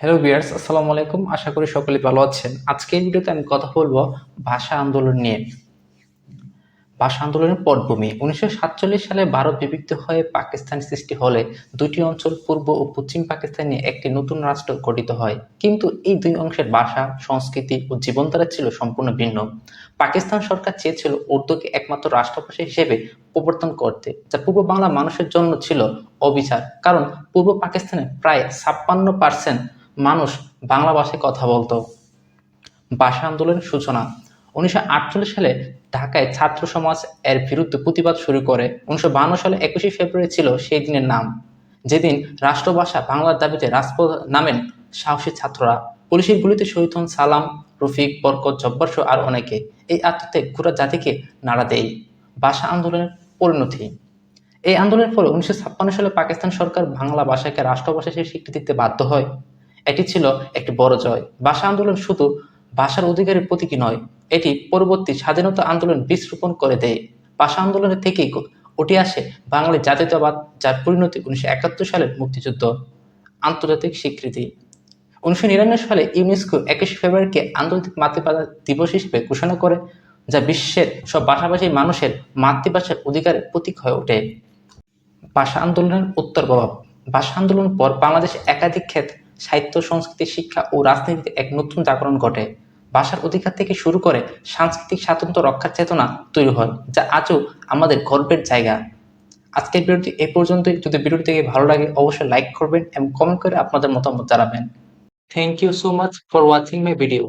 Hello বিয়ার্স আসসালামু আলাইকুম। আশা করি সকলে ভালো আছেন। আজকে এই ভিডিওতে আমি কথা বলব ভাষা আন্দোলন নিয়ে। ভাষা আন্দোলনের পটভূমি। উনিশশো সাতচল্লিশ সালে ভারত বিভক্ত হয়ে পাকিস্তান সৃষ্টি হলে দুটি অঞ্চল পূর্ব ও পশ্চিম পাকিস্তান একটি নতুন রাষ্ট্র গঠিত হয়। কিন্তু এই দুই অংশের ভাষা, সংস্কৃতি ও জীবনধারা ছিল সম্পূর্ণ ভিন্ন। পাকিস্তান সরকার চেয়েছিল উর্দুকে একমাত্র রাষ্ট্রভাষা হিসেবে প্রবর্তন করতে, যা পূর্ব বাংলা মানুষের জন্য ছিল অবিচার। কারণ পূর্ব পাকিস্তানে প্রায় ছাপ্পান্ন পার্সেন্ট মানুষ বাংলা ভাষায় কথা বলতো। ভাষা আন্দোলনের সূচনা। উনিশশো আটচল্লিশ সালে ঢাকায় ছাত্র সমাজ এর বিরুদ্ধে প্রতিবাদ শুরু করে। উনিশশো সালে একুশে ফেব্রুয়ারি ছিল সেই দিনের নাম। যেদিন রাষ্ট্রভাষা বাংলার দাবিতে রাজপথ নামেন সাহসী ছাত্ররা। পুলিশের গুলিতে শহীদ হন সালাম, রফিক, বরকত, জব্বার সহ আর অনেকে। এই আত্মত্যাগ গোটা জাতিকে নাড়া দেয়। ভাষা আন্দোলনের পরিণতি। এই আন্দোলনের ফলে উনিশশো সালে পাকিস্তান সরকার বাংলা ভাষাকে রাষ্ট্রভাষা হিসেবে স্বীকৃতি দিতে বাধ্য হয়। এটি ছিল একটি বড় জয়। ভাষা আন্দোলন শুধু ভাষার অধিকারের প্রতীকী নয়, এটি পরবর্তী স্বাধীনতা আন্দোলন বীজ রোপণ করে দেয়। ভাষা আন্দোলনের থেকেই উঠে আসে বাঙালি জাতীয়তাবাদ, যার পরিণতি উনিশশো একাত্তর সালের মুক্তিযুদ্ধ। আন্তর্জাতিক স্বীকৃতি। উনিশশো নিরানব্বই সালে ইউনেস্কো একুশে ফেব্রুয়ারিকে আন্তর্জাতিক মাতৃভাষা দিবস হিসেবে ঘোষণা করে, যা বিশ্বের সব ভাষাভাষী মানুষের মাতৃভাষার অধিকারের প্রতীক হয়ে ওঠে। ভাষা আন্দোলনের উত্তর প্রভাব। ভাষা আন্দোলন পর বাংলাদেশ একাধিক ক্ষেত্রে সাহিত্য, সংস্কৃতি, শিক্ষা ও রাজনীতিতে এক নতুন জাগরণ ঘটে। ভাষার অধিকার থেকে শুরু করে সাংস্কৃতিক স্বাতন্ত্র্য রক্ষার চেতনা তৈরি হয়, যা আজও আমাদের গর্বের জায়গা। আজকের ভিডিওটি এ পর্যন্তই। যদি ভিডিওটি থেকে ভালো লাগে, অবশ্যই লাইক করবেন এবং কমেন্ট করে আপনাদের মতামত জানাবেন। Thank you so much for watching my video